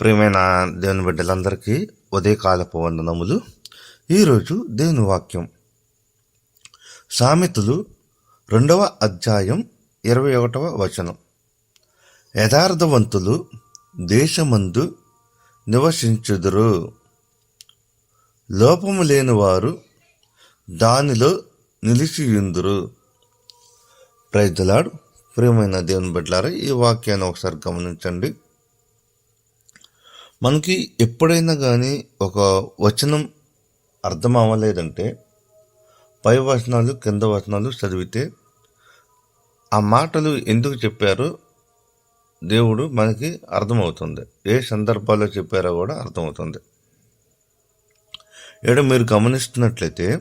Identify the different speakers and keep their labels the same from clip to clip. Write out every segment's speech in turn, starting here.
Speaker 1: ప్రియమైన దేవుని బిడ్డలందరికీ ఉదయకాలపు వందనములు. ఈరోజు దేవుని వాక్యం. సామెతలు రెండవ అధ్యాయం ఇరవై ఒకటవ వచనం. యథార్థవంతులు దేశమందు నివసించుదురు. లోపము లేని వారు దానిలో నిలిచియుందురు. ప్రైజ్లాడు ప్రియమైన దేవుని బిడ్డలారా ఈ వాక్యాన్ని ఒకసారి గమనించండి. మనకి ఎప్పుడైనా కానీ ఒక వచనం అర్థం అవ్వలేదంటే పై వచనాలు కింద వచనాలు చదివితే ఆ మాటలు ఎందుకు చెప్పారో దేవుడు మనకి అర్థమవుతుంది. ఏ సందర్భాల్లో చెప్పారో కూడా అర్థమవుతుంది. ఇక్కడ మీరు గమనిస్తున్నట్లయితే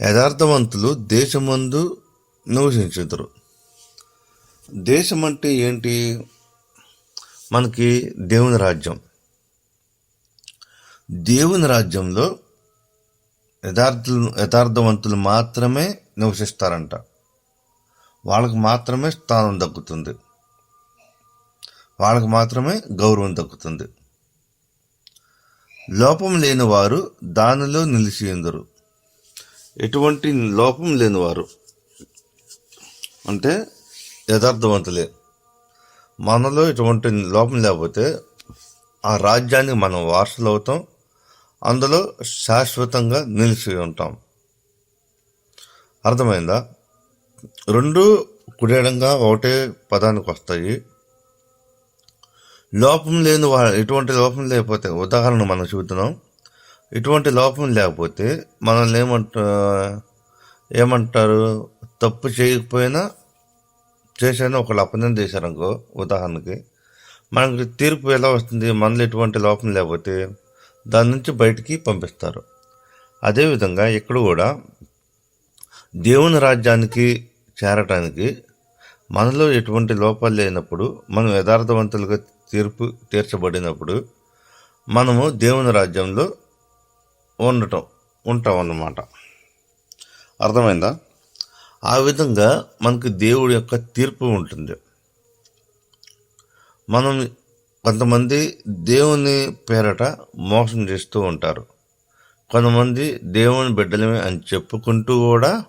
Speaker 1: యథార్థవంతులు దేశమందు నివసించుదురు. దేశం అంటే ఏంటి? మనకి దేవుని రాజ్యం. దేవుని రాజ్యంలో యథార్థులు యథార్థవంతులు మాత్రమే నివసిస్తారంట. వాళ్ళకి మాత్రమే స్థానం దక్కుతుంది. వాళ్ళకి మాత్రమే గౌరవం దక్కుతుంది. లోపం లేని వారు దానిలో నిలిచి ఎందరు ఎటువంటి లోపం లేని వారు అంటే యథార్థవంతులే మనలో ఇటువంటి లోపం లేకపోతే ఆ రాజ్యానికి మనం వారసులు అవుతాం. అందులో శాశ్వతంగా నిలిచి ఉంటాం. అర్థమైందా? రెండు కుడేడంగా ఒకటే పదానికి వస్తాయి. లోపం లేని వా ఎటువంటి లోపం లేకపోతే ఉదాహరణ మనం చూద్దాం. ఇటువంటి లోపం లేకపోతే మనల్ని ఏమంట ఏమంటారు? తప్పు చేయకపోయినా చేశాను ఒకళ్ళు అపనం చేశారనుకో ఉదాహరణకి. మనకి తీర్పు ఎలా వస్తుంది మనలో ఎటువంటి లోపం లేకపోతే దాని నుంచి బయటికి పంపిస్తారు. అదేవిధంగా ఇక్కడ కూడా దేవుని రాజ్యానికి చేరటానికి మనలో ఎటువంటి లోపాలు లేనప్పుడు మనం యథార్థవంతులుగా తీర్పు తీర్చబడినప్పుడు మనము దేవుని రాజ్యంలో ఉండటం ఉంటాం అన్నమాట అర్థమైందా? ఆ విధంగా మనకు దేవుడి యొక్క తీర్పు ఉంటుంది. మనం కొంతమంది దేవుని పేరట మోసం చేస్తూ ఉంటారు. కొంతమంది దేవుని బిడ్డలమే అని చెప్పుకుంటూ కూడా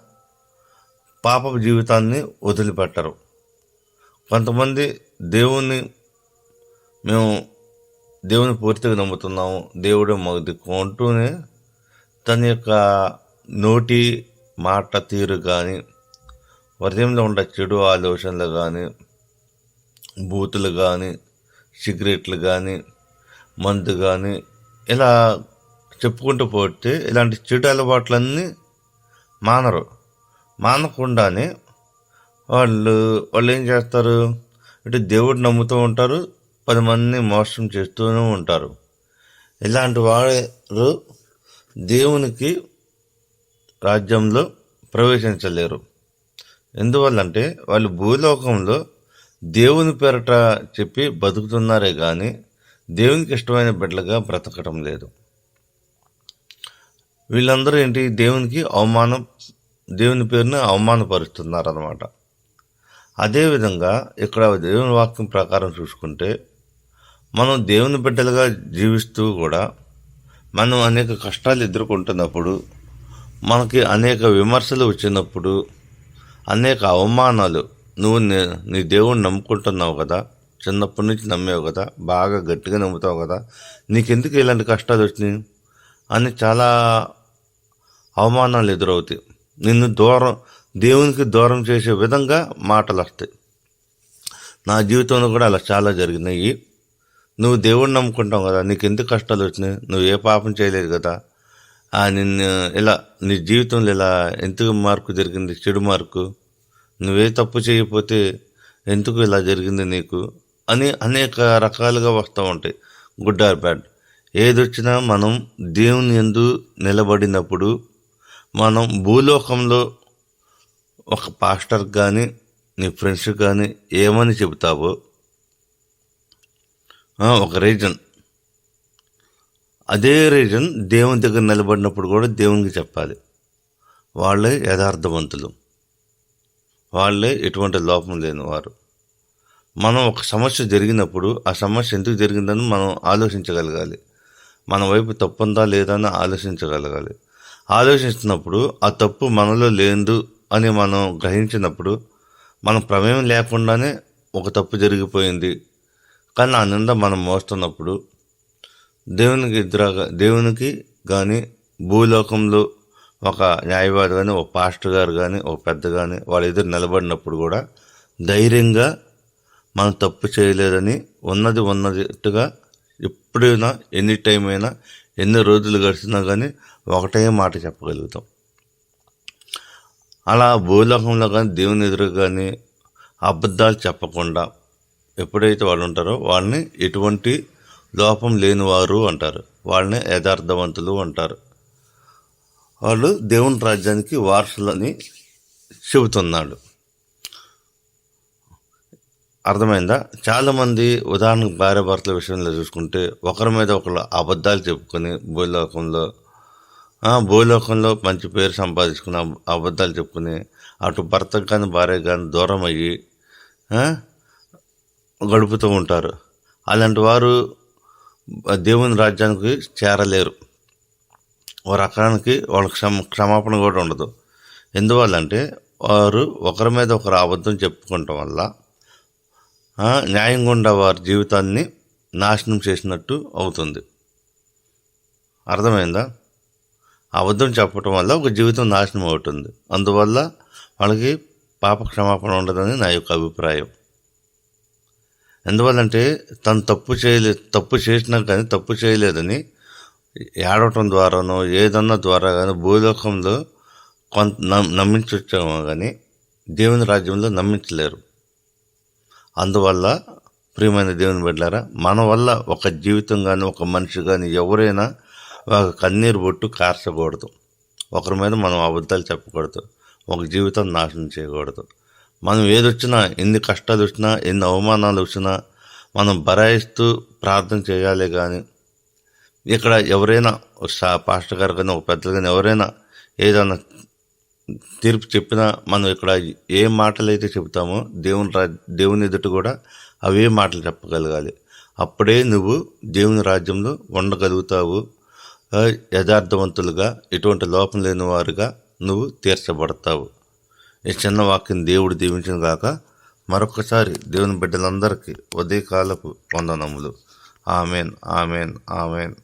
Speaker 1: పాప జీవితాన్ని వదిలిపెట్టరు. కొంతమంది దేవుని మేము దేవుని పూర్తిగా నమ్ముతున్నాము దేవుడు మాకు దిక్కు అంటూనే తన యొక్క నోటి మాట తీరు కానీ హృదయంలో ఉండే చెడు ఆలోచనలు కానీ బూతులు కానీ సిగరెట్లు కానీ మందు కానీ ఇలా చెప్పుకుంటూ పోతే ఇలాంటి చెడు అలవాట్లన్నీ మానరు. మానకుండానే వాళ్ళు వాళ్ళు ఏం చేస్తారు? అంటే దేవుడు నమ్ముతూ ఉంటారు పది మందిని మోసం చేస్తూనే ఉంటారు. ఇలాంటి వారు దేవునికి రాజ్యంలో ప్రవేశించలేరు. ఎందువల్లంటే వాళ్ళు భూలోకంలో దేవుని పేరట చెప్పి బతుకుతున్నారే కానీ దేవునికి ఇష్టమైన బిడ్డలుగా బ్రతకడం లేదు. వీళ్ళందరూ ఏంటి? దేవునికి అవమానం దేవుని పేరుని అవమానపరుస్తున్నారు అనమాట అదేవిధంగా ఇక్కడ దేవుని వాక్యం ప్రకారం చూసుకుంటే మనం దేవుని బిడ్డలుగా జీవిస్తూ కూడా మనం అనేక కష్టాలు ఎదుర్కొంటున్నప్పుడు మనకి అనేక విమర్శలు వచ్చినప్పుడు అనేక అవమానాలు నువ్వు నీ దేవుణ్ణి నమ్ముకుంటున్నావు కదా చిన్నప్పటి నుంచి నమ్మేవు కదా బాగా గట్టిగా నమ్ముతావు కదా నీకెందుకు ఇలాంటి కష్టాలు వచ్చినాయి? అని చాలా అవమానాలు ఎదురవుతాయి. నిన్ను దూరం దేవునికి దూరం చేసే విధంగా మాటలు వస్తాయి. నా జీవితంలో కూడా అలా చాలా జరిగినాయి. నువ్వు దేవుడిని నమ్ముకుంటావు కదా నీకు ఎందుకు కష్టాలు వచ్చినాయి? నువ్వు ఏ పాపం చేయలేదు కదా నిన్ను ఇలా నీ జీవితంలో ఇలా ఎందుకు మార్పు జరిగింది చెడు మార్కు నువ్వే తప్పు చేయకపోతే ఎందుకు ఇలా జరిగింది నీకు? అని అనేక రకాలుగా వస్తూ ఉంటాయి. Good or bad. ఏదొచ్చినా మనం దేవుని ఎందు నిలబడినప్పుడు మనం భూలోకంలో ఒక పాస్టర్ కానీ నీ ఫ్రెండ్స్ కానీ ఏమని చెబుతావో? ఒక రీజన్. అదే రీజన్ దేవుని దగ్గర నిలబడినప్పుడు కూడా దేవునికి చెప్పాలి. వాళ్ళే యథార్థవంతులు. వాళ్ళే ఎటువంటి లోపం లేని వారు. మనం ఒక సమస్య జరిగినప్పుడు ఆ సమస్య ఎందుకు జరిగిందని మనం ఆలోచించగలగాలి. మన వైపు తప్పు ఉందా లేదా అని ఆలోచించగలగాలి. ఆలోచిస్తున్నప్పుడు ఆ తప్పు మనలో లేదు అని మనం గ్రహించినప్పుడు మన ప్రమేయం లేకుండానే ఒక తప్పు జరిగిపోయింది. కానీ ఆ నింద మనం మోస్తున్నప్పుడు దేవునికి ఎదురుగా దేవునికి కానీ భూలోకంలో ఒక న్యాయవాది కానీ ఒక పాస్టర్ గారు కానీ ఒక పెద్ద కానీ వాళ్ళ ఎదురు నిలబడినప్పుడు కూడా ధైర్యంగా మనం తప్పు చేయలేదని ఉన్నది ఉన్నట్టుగా ఎప్పుడైనా ఎనీ టైం అయినా ఎన్ని రోజులు గడిచినా కానీ ఒకటే మాట చెప్పగలుగుతాం. అలా భూలోకంలో కానీ దేవుని ఎదురు కానీ అబద్ధాలు చెప్పకుండా ఎప్పుడైతే వాళ్ళు ఉంటారో వాళ్ళని ఎటువంటి లోపం లేనివారు అంటారు. వాళ్ళని యథార్థవంతులు అంటారు. వాళ్ళు దేవుని రాజ్యానికి వారసులని చెబుతున్నాడు. అర్థమైందా? చాలామంది ఉదాహరణకు భార్య భర్తల విషయంలో చూసుకుంటే ఒకరి మీద ఒకరు అబద్ధాలు చెప్పుకొని భూలోకంలో భూలోకంలో మంచి పేరు సంపాదించుకుని అబద్ధాలు చెప్పుకుని అటు భర్తకు కానీ భార్యకు కానీ దూరం అయ్యి గడుపుతూ ఉంటారు. అలాంటి వారు దేవుని రాజ్యానికి చేరలేరు. వారి అక్కడానికి వాళ్ళకి క్షమ క్షమాపణ కూడా ఉండదు. ఎందువల్లంటే వారు ఒకరి మీద ఒకరు అబద్ధం చెప్పుకోవటం వల్ల న్యాయం గుండా వారి జీవితాన్ని నాశనం చేసినట్టు అవుతుంది. అర్థమైందా? అబద్ధం చెప్పటం వల్ల ఒక జీవితం నాశనం అవుతుంది. అందువల్ల వాళ్ళకి పాప క్షమాపణ ఉండదని నా యొక్క అభిప్రాయం. ఎందువల్లంటే తను తప్పు చేయలే తప్పు చేసినా కానీ తప్పు చేయలేదని ఏడవటం ద్వారానో ఏదన్నా ద్వారా కానీ భూలోకంలో కొంత నమ్- నమ్మించొచ్చామో కానీ దేవుని రాజ్యంలో నమ్మించలేరు. అందువల్ల ప్రియమైన దేవుని బిడ్డారా మన వల్ల ఒక జీవితం కానీ ఒక మనిషి కానీ ఎవరైనా ఒక కన్నీరు బొట్టు కార్చకూడదు. ఒకరి మీద మనం అబద్ధాలు చెప్పకూడదు. ఒక జీవితం నాశనం చేయకూడదు. మనం ఏదొచ్చినా ఎన్ని కష్టాలు వచ్చినా ఎన్ని అవమానాలు వచ్చినా మనం బరాయిస్తూ ప్రార్థన చేయాలి కానీ ఇక్కడ ఎవరైనా సా- పాస్టర్ గారు కానీ ఒక పెద్దలు కానీ ఎవరైనా ఏదైనా తీర్పు చెప్పినా మనం ఇక్కడ ఏ మాటలు అయితే చెబుతామో దేవుని రా దేవుని ఎదుట కూడా అవే మాటలు చెప్పగలగాలి. అప్పుడే నువ్వు దేవుని రాజ్యంలో ఉండగలుగుతావు. యథార్థవంతులుగా ఎటువంటి లోపం లేని వారుగా నువ్వు తీర్చబడతావు. ఈ చిన్న వాక్యం దేవుడు దీవించిన గాక మరొకసారి దేవుని బిడ్డలందరికీ ఉదయకాలపు వందనములు. Amen amen amen.